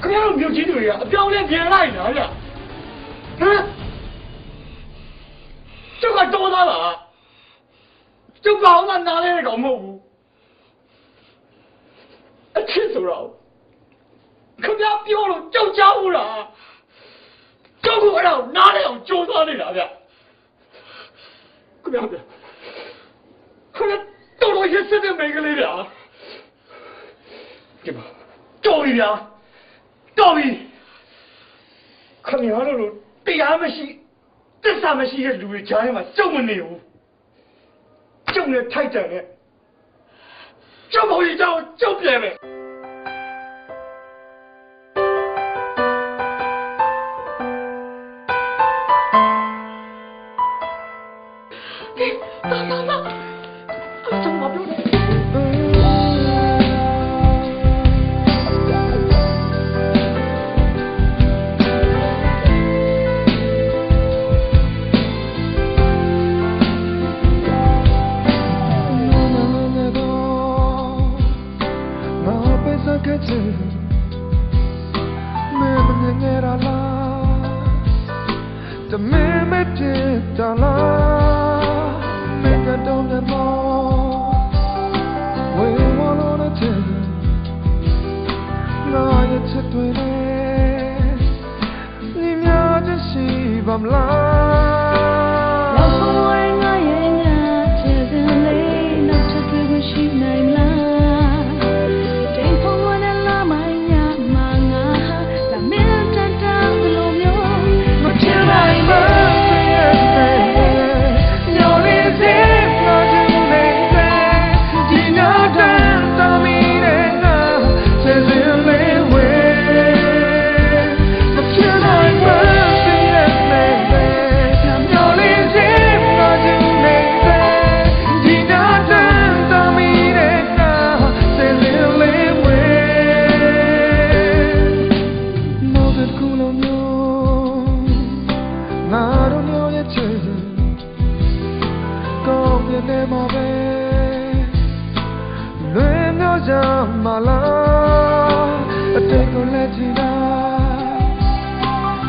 可别不有纪律呀！别我连别人拉，嗯，就管揍他了，就把我拿在搞木屋，哎，气死了！可别丢了，就教不了，教不了，拿这教他那啥去？可别的，可别到一些，现在没个力量，对吧？揍一点。 တာဗျခင်ဗျားဗျခင်ဗျားတော်တော်ရစ်စစ်တဲ့မိန်းကလေးဗျာဒီမှာတော်ပြီဗျာတော်ပြီခင်ဗျားတို့လိုတရားမရှိတစ္ဆာမရှိတဲ့လူတွေကြားထဲမှာကြုံမနေဘူးကြုံနဲ့ထိုက်တန်နဲ့ကျုပ်ဘုံကြီးကြောင့်ကျုပ်ပြန်မယ် The minute did the love make a don't the more we want on a tin now you took to it 你များจะရှိပါမလား လောက် မှာလားအတိတ်ကိုလက်ကြည့်တာ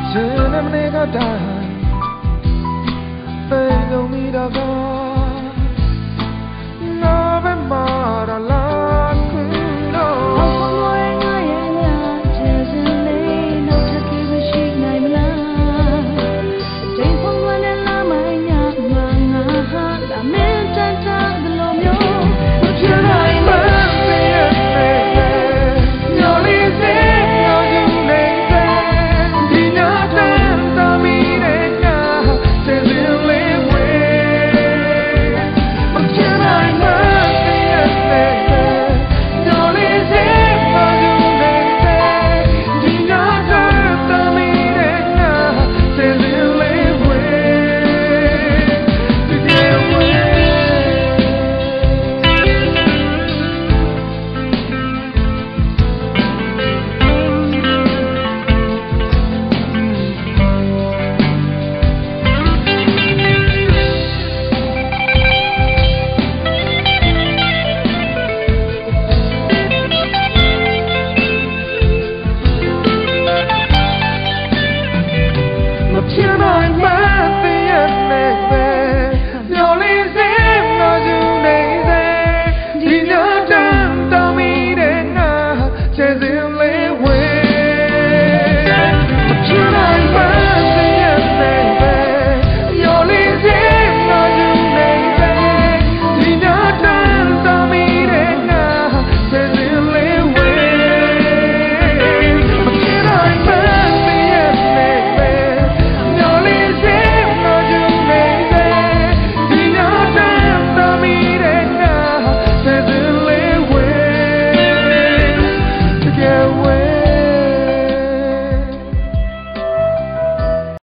ရှင်နဲ့မနေကတိုင်းပိန်လုံးမိတာက